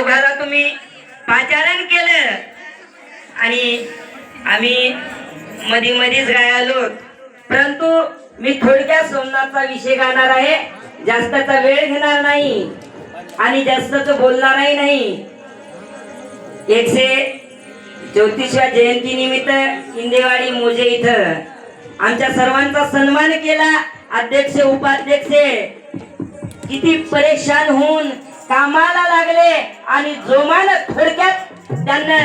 दोघाला तुम्ही पाचारण केलं. आणि आम्ही मधी मधीच गायलो परंतु मी थोडक्यात सोमनाथचा विषय गाणार आहे. जास्तचा वेळ घेणार नाही. आणि जास्तच बोलणारही नाही. एकशे ज्योतिषा जयंती निमित्त इंदेवाडी मोजे इथं आमच्या सर्वांचा सन्मान केला. अध्यक्ष उपाध्यक्ष किती परेशान होऊन कामाला लागले आणि जोमान थोडक्यात त्यांना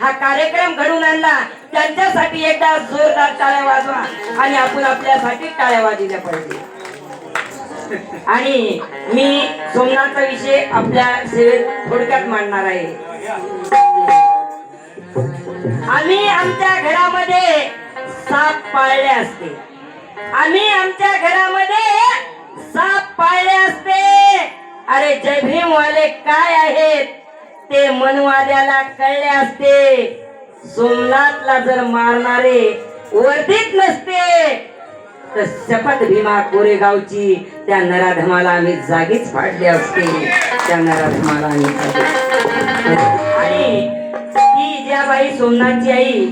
हा कार्यक्रम घडून आणला. त्यांच्यासाठी एकदा जोरदार टाळ्या वाजवा आणि आपण आपल्यासाठी टाळ्या वाजल्या पाहिजे. आणि मी सोमनाथचा विषय आपल्या सेवेत थोडक्यात मांडणार आहे. आम्ही आमच्या घरामध्ये साप पाळले असते. आम्ही आमच्या घरामध्ये साप पाळले असते. अरे जय भीम वाले काय आहेत? ते मनवाद्याला कळले असते. सोमनाथला जर मारणारे वर्धित नसते तर शपथ भीमा कोरेगावची त्या नराधमाला आम्ही जागीच फाडली असते. त्या नराधमाला आम्ही आणि ती ज्या बाई सोमनाथची आई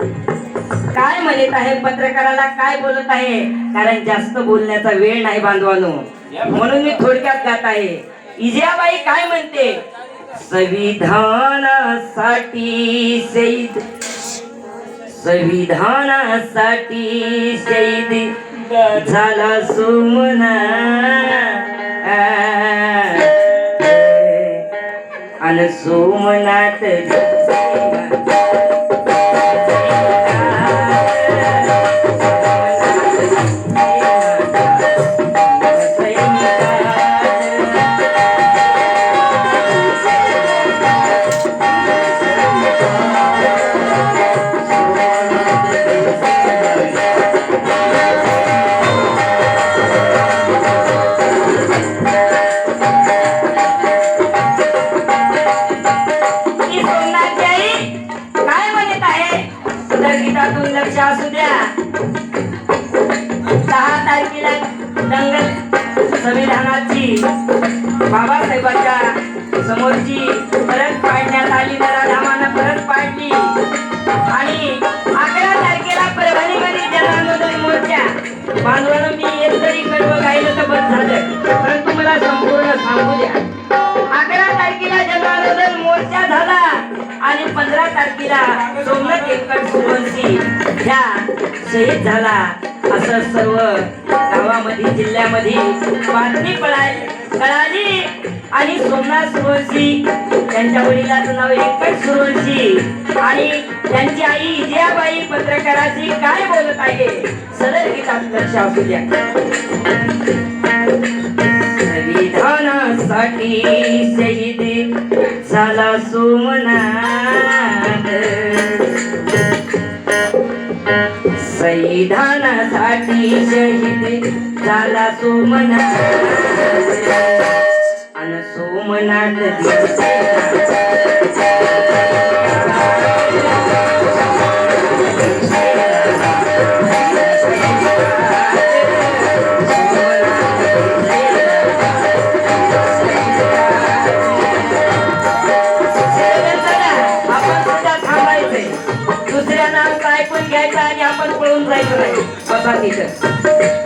काय म्हणत आहे पत्रकाराला? काय बोलत आहे? कारण जास्त बोलण्याचा वेळ नाही बांधवानो. म्हणून मी थोडक्यात गात आहे. इजियाबाई काय म्हणते? संविधानासाठी शहीद. संविधानासाठी शहीद झाला सुमना. अन सोमनाथ संविधानाची बाबासाहेबांच्या समोरची परत पाडण्यात आली नराधामानं परत पाडली. आणि अकरा तारखेला परभणीमध्ये जनांदोलन मोर्चा. बांधवानं मी एक तरी कडवं गायलं तर बंद झालं. परंतु मला संपूर्ण सांगू द्या. अकरा तारखेला जनार्दन मोर्चा झाला आणि पंधरा तारखेला सोमनाथ एकट सुवंशी ह्या शहीद झाला. असं सर्व गावामध्ये जिल्ह्यामध्ये बातमी पळाली. कळाली आणि सोमनाथ सुरवंशी त्यांच्या वडिलाचं नाव एकच सुरवंशी. आणि त्यांची आई इजियाबाई पत्रकाराची काय बोलत आहे? सदर गीतात असू द्या. संविधानासाठी शहीद झाला सोमनाथ. संविधानासाठी शहीद झाला सोमनाथ. अन सोमनाथ जायचं नाही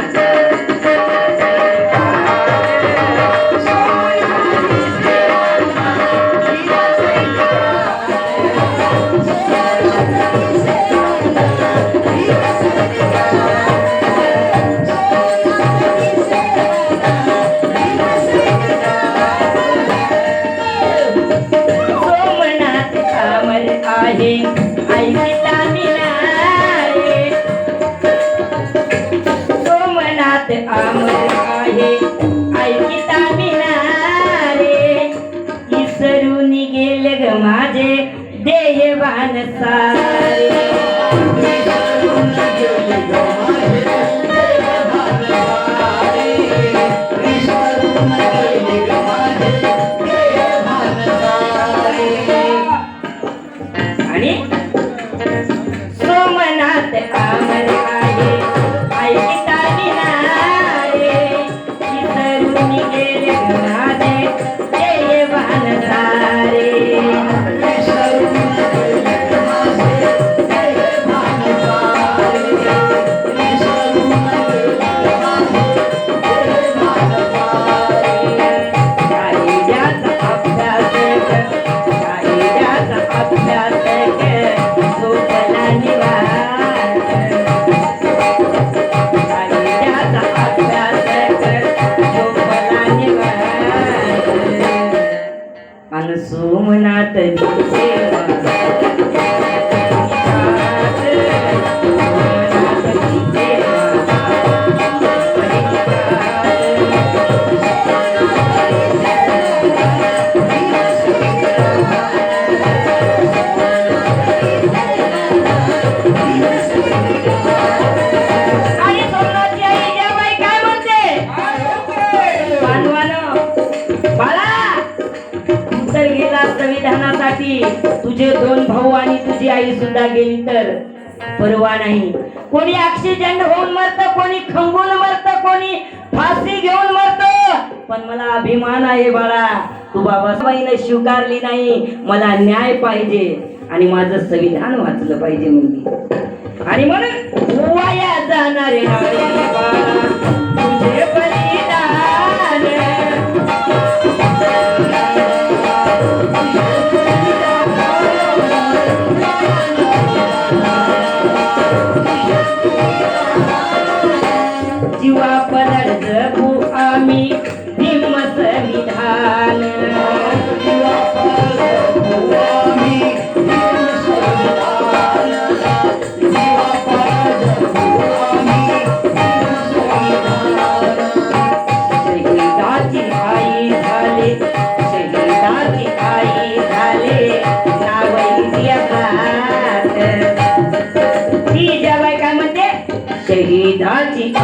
अमर आहे. ऐकिता मिळाले. सोमनाथ अमर आहे. ऐकिता मिळाले. इसरून गेले ग माझे देहवान सारे सोमनाथ दिसे गेला तुझे दोन भाऊ आणि तुझी आई सुद्धा गेली तर परवा नाही. कोणी ऍक्सिडेंट होऊन मरत कोणी खंगून मरत कोणी फाशी घेऊन मरत. पण मला अभिमान आहे बाळा. तू बाबासाहेबाईने स्वीकारली नाही. मला न्याय पाहिजे. आणि माझं संविधान वाचलं पाहिजे म्हणजे आणि म्हणून जाणारे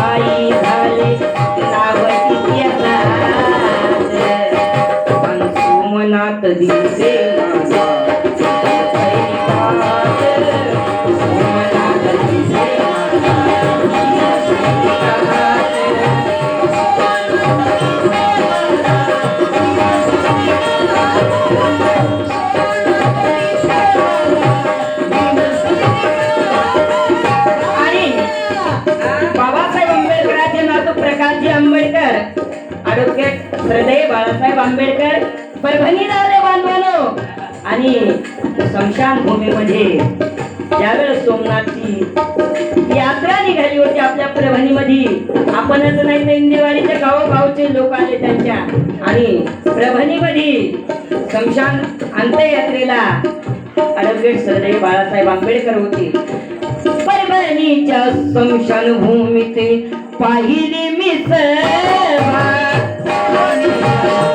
পাই हृदय बाळासाहेब आंबेडकर परभणी आले बांधवानो. आणि स्मशान भूमीमध्ये ज्यावेळेस सोमनाथची यात्रा निघाली होती आपल्या परभणीमध्ये आपणच नाही तर इंदेवाडीच्या गावोगावचे लोक आले त्यांच्या. आणि परभणीमध्ये स्मशान अंत्ययात्रेला अडवगेट सरदेव बाळासाहेब आंबेडकर होते. परभणीच्या स्मशान भूमीत पाहिली मी Thank you.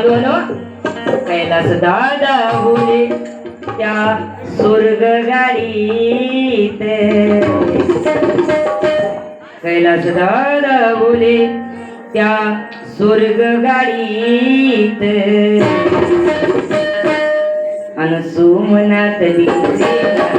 झालेलं कैलास दादा बोले त्या स्वर्ग गाडीत. कैलास दादा बोले त्या स्वर्ग गाडीत. अन सोमनाथ दिसे